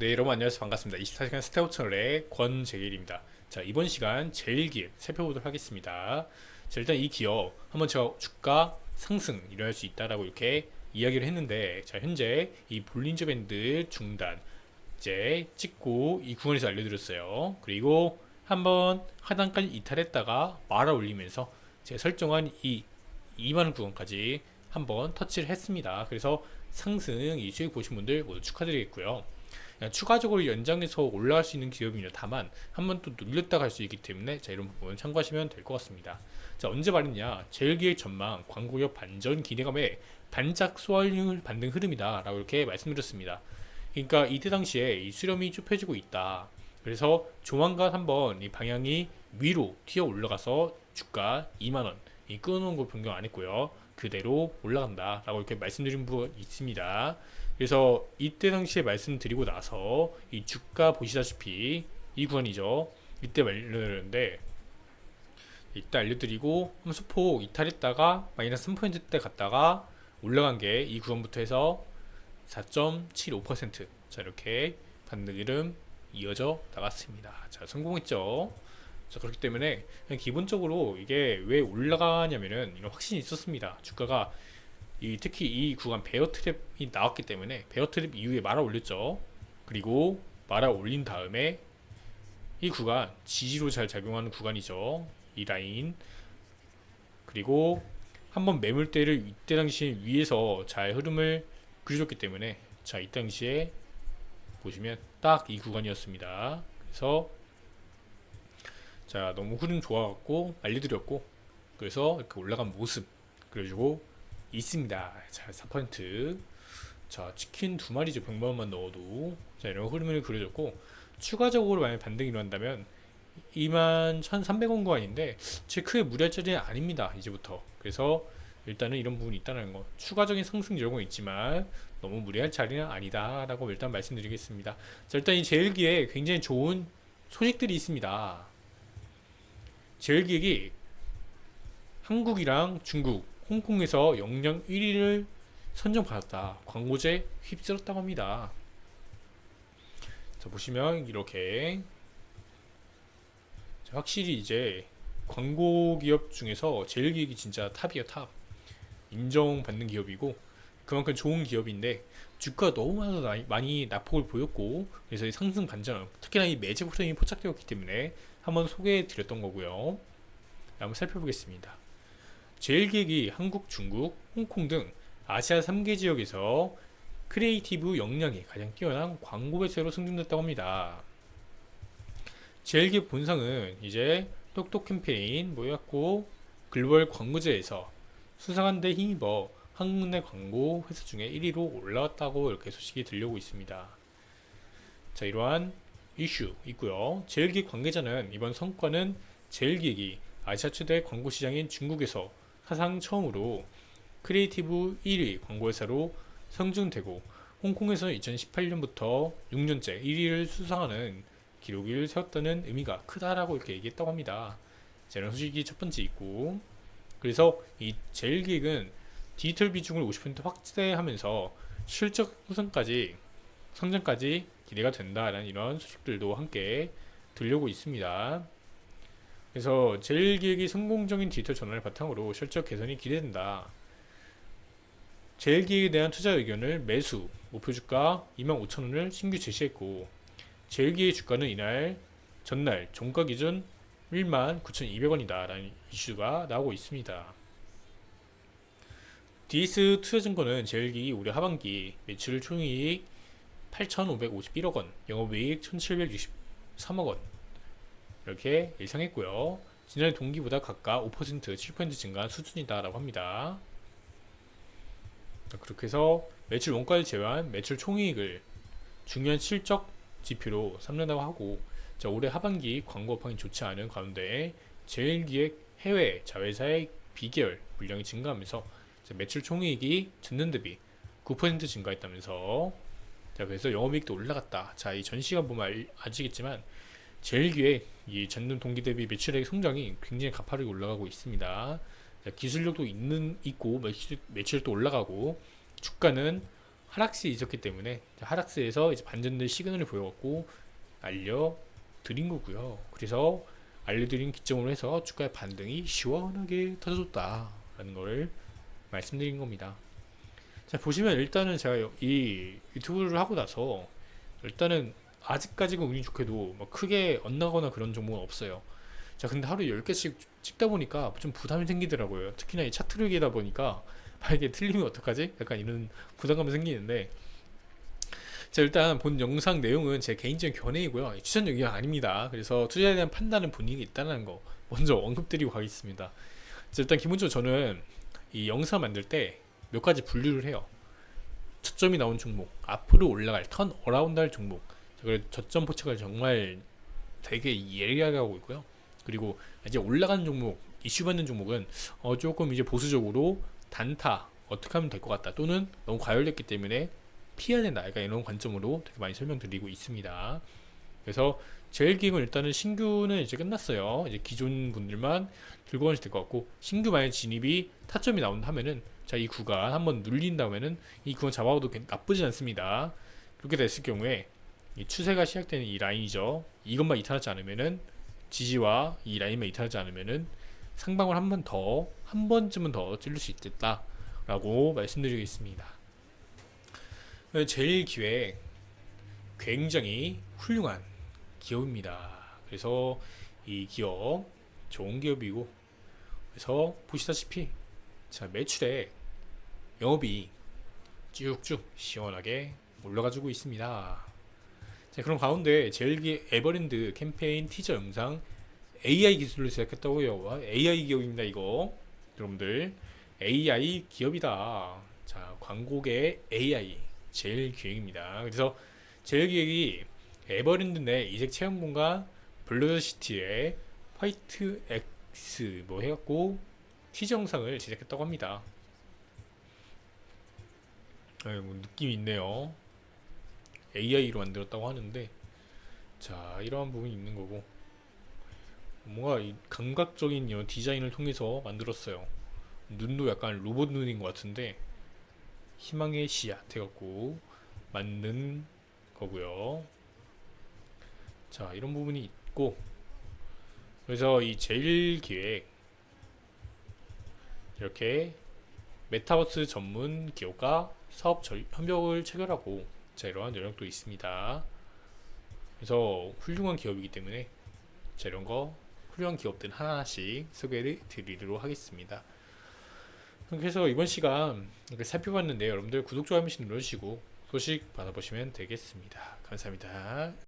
네, 여러분 안녕하세요. 반갑습니다. 24시간 스타트 채널의 권재길입니다. 자, 이번 시간 제일 기업 살펴보도록 하겠습니다. 자, 일단 이 기업 한번 제가 주가 상승 일어날 수 있다라고 이렇게 이야기를 했는데 자, 현재 이 볼린저 밴드 중단 이제 찍고 이 구간에서 알려드렸어요. 그리고 한번 하단까지 이탈했다가 말아 올리면서 제가 설정한 이 2만 구간까지 한번 터치를 했습니다. 그래서 상승 이 수익 보신 분들 모두 축하드리겠고요. 추가적으로 연장해서 올라갈 수 있는 기업입니다. 다만 한 번 또 눌렸다 갈 수 있기 때문에 자 이런 부분 참고하시면 될 것 같습니다. 자 언제 말했냐? 제일기획 전망 광고력 반전 기대감에 반짝 쏘알링을 받는 흐름이다라고 이렇게 말씀드렸습니다. 그러니까 이때 당시에 이 수렴이 좁혀지고 있다. 그래서 조만간 한번 이 방향이 위로 튀어 올라가서 주가 2만 원, 이 끊어놓은 거 변경 안 했고요. 그대로 올라간다 라고 이렇게 말씀드린 부분 있습니다. 그래서 이때 당시에 말씀드리고 나서 이 주가 보시다시피 이 구간이죠. 이때 알려드렸는데 이때 알려드리고 소폭 이탈했다가 마이너스 3%대 갔다가 올라간 게 이 구간부터 해서 4.75%자 이렇게 반등 이름 이어져 나갔습니다. 자 성공했죠. 자 그렇기 때문에 기본적으로 이게 왜 올라가냐면은 이런 확신이 있었습니다. 주가가 이 특히 이 구간 베어 트랩이 나왔기 때문에 베어 트랩 이후에 말아 올렸죠. 그리고 말아 올린 다음에 이 구간 지지로 잘 작용하는 구간이죠. 이 라인 그리고 한번 매물대를 이때 당시에 위에서 잘 흐름을 그려줬기 때문에 자 이 당시에 보시면 딱 이 구간이었습니다. 그래서 자 너무 흐름 좋아갖고 알려드렸고 그래서 이렇게 올라간 모습 그려주고 있습니다. 자 4%. 자 치킨 두 마리죠. 100만 원만 넣어도. 자 이런 흐름을 그려줬고 추가적으로 만약 반등이 일어난다면 21,300원 구간인데 제 크게 무리할 자리는 아닙니다 이제부터. 그래서 일단은 이런 부분이 있다는 거. 추가적인 상승 이런 건 있지만 너무 무리할 자리는 아니다 라고 일단 말씀드리겠습니다. 자 일단 이 제일기에 굉장히 좋은 소식들이 있습니다. 제일기획이 한국이랑 중국, 홍콩에서 영양 1위를 선정받았다. 광고제 휩쓸었다고 합니다. 자, 보시면 이렇게 자, 확실히 이제 광고 기업 중에서 제일 기획이 진짜 탑이에요, 탑. 인정받는 기업이고 그만큼 좋은 기업인데 주가가 너무 많이, 많이 낙폭을 보였고 그래서 이 상승 반전 특히나 이 매직 프레임이 포착되었기 때문에 한번 소개해 드렸던 거고요. 한번 살펴보겠습니다. 제일기획이 한국, 중국, 홍콩 등 아시아 3개 지역에서 크리에이티브 역량이 가장 뛰어난 광고 배세로 승진됐다고 합니다. 제일기획 본상은 이제 똑똑 캠페인 모였고 글로벌 광고제에서 수상한 데 힘입어 한국 내 광고 회사 중에 1위로 올라왔다고 이렇게 소식이 들려오고 있습니다. 자, 이러한 이슈 있고요. 제일기획 관계자는 이번 성과는 제일기획이 아시아 최대 광고 시장인 중국에서 사상 처음으로 크리에이티브 1위 광고회사로 성중되고 홍콩에서는 2018년부터 6년째 1위를 수상하는 기록을 세웠다는 의미가 크다라고 이렇게 얘기했다고 합니다. 이런 소식이 첫 번째 있고 그래서 이 제일 기획은 디지털 비중을 50% 확대하면서 실적 우선까지 성장까지 기대가 된다라는 이런 소식들도 함께 들려오고 있습니다. 그래서 제일 기획이 성공적인 디지털 전환을 바탕으로 실적 개선이 기대된다. 제일 기획에 대한 투자 의견을 매수 목표 주가 25,000원을 신규 제시했고 제일 기획 주가는 이날 전날 종가 기준 19,200원이다 라는 이슈가 나오고 있습니다. DS 투자증권은 제일기획이 올해 하반기 매출 총이익 8,551억 원, 영업이익 1,763억 원 이렇게 예상했고요. 지난해 동기보다 각각 5% 7% 증가한 수준이다라고 합니다. 그렇게 해서 매출 원가를 제외한 매출 총이익을 중요한 실적 지표로 삼는다고 하고 자, 올해 하반기 광고 업황이 좋지 않은 가운데 제일기획 해외 자회사의 비계열 물량이 증가하면서 매출 총이익이 전년 대비 9% 증가했다면서 자 그래서 영업이익도 올라갔다. 자 이 전시간 보면 아시겠지만 제일기획 이 전년 동기 대비 매출액 성장이 굉장히 가파르게 올라가고 있습니다. 자, 기술력도 있는 있고 매출, 매출도 올라가고 주가는 하락세에 있었기 때문에 하락세에서 이제 반전될 시그널을 보여갖고 알려드린 거고요. 그래서 알려드린 기점으로 해서 주가의 반등이 시원하게 터졌다라는 걸 말씀드린 겁니다. 자 보시면 일단은 제가 이 유튜브를 하고 나서 일단은 아직까지는 운이 좋게도 뭐 크게 엇나거나 그런 종목은 없어요. 자 근데 하루에 10개씩 찍다 보니까 좀 부담이 생기더라고요. 특히나 이 차트를 기다 보니까 만약에 틀리면 어떡하지? 약간 이런 부담감이 생기는데 자 일단 본 영상 내용은 제 개인적인 견해이고요 추천 의견 아닙니다 그래서 투자에 대한 판단은 본인이 있다는 거 먼저 언급드리고 가겠습니다 자 일단 기본적으로 저는 이 영상 만들 때 몇 가지 분류를 해요 저점이 나온 종목 앞으로 올라갈 턴 어라운드 할 종목 자, 그래서 저점 포착을 정말 되게 예리하게 하고 있고요 그리고 이제 올라가는 종목 이슈 받는 종목은 어 조금 이제 보수적으로 단타 어떻게 하면 될 것 같다 또는 너무 과열됐기 때문에 피해야 된다. 그러니까 이런 관점으로 되게 많이 설명드리고 있습니다. 그래서 제일 기획은 일단은 신규는 이제 끝났어요. 이제 기존 분들만 들고 가시면 될 것 같고 신규 만약 진입이 타점이 나온다 하면은 자 이 구간 한번 눌린다면은 이 구간 잡아도 괜- 나쁘지 않습니다. 그렇게 됐을 경우에 이 추세가 시작되는 이 라인이죠. 이것만 이탈하지 않으면은 지지와 이 라인만 이탈하지 않으면은 상방을 한 번 더, 한 번쯤은 더 찔릴 수 있겠다라고 말씀드리겠습니다. 네, 제일 기획 굉장히 훌륭한 기업입니다. 그래서 이 기업 좋은 기업이고 그래서 보시다시피 자 매출액 영업이 쭉쭉 시원하게 올라가지고 있습니다. 자 그럼 가운데 제일 기 에버랜드 캠페인 티저 영상 AI 기술로 제작했다고요. 와, AI 기업입니다 이거 여러분들 AI 기업이다. 자 광고계 AI 제일 기획입니다. 그래서 제일 기획이 에버랜드 내 이색 체험 공간 블루시티의 화이트 X 뭐 해갖고 티저 영상을 제작했다고 합니다. 아이고 느낌 있네요. AI로 만들었다고 하는데 자 이러한 부분이 있는 거고 뭔가 이 감각적인 이런 디자인을 통해서 만들었어요. 눈도 약간 로봇 눈인 것 같은데 희망의 씨앗 해갖고 만든 거고요. 자 이런 부분이 있고 그래서 이 제일 기획 이렇게 메타버스 전문 기업과 사업 절- 협력을 체결하고 자 이러한 영역도 있습니다. 그래서 훌륭한 기업이기 때문에 자 이런 거 훌륭한 기업들 하나씩 소개를 드리도록 하겠습니다. 그래서 이번 시간 이렇게 살펴봤는데 여러분들 구독, 좋아요 한 번씩 눌러주시고 소식 받아보시면 되겠습니다. 감사합니다.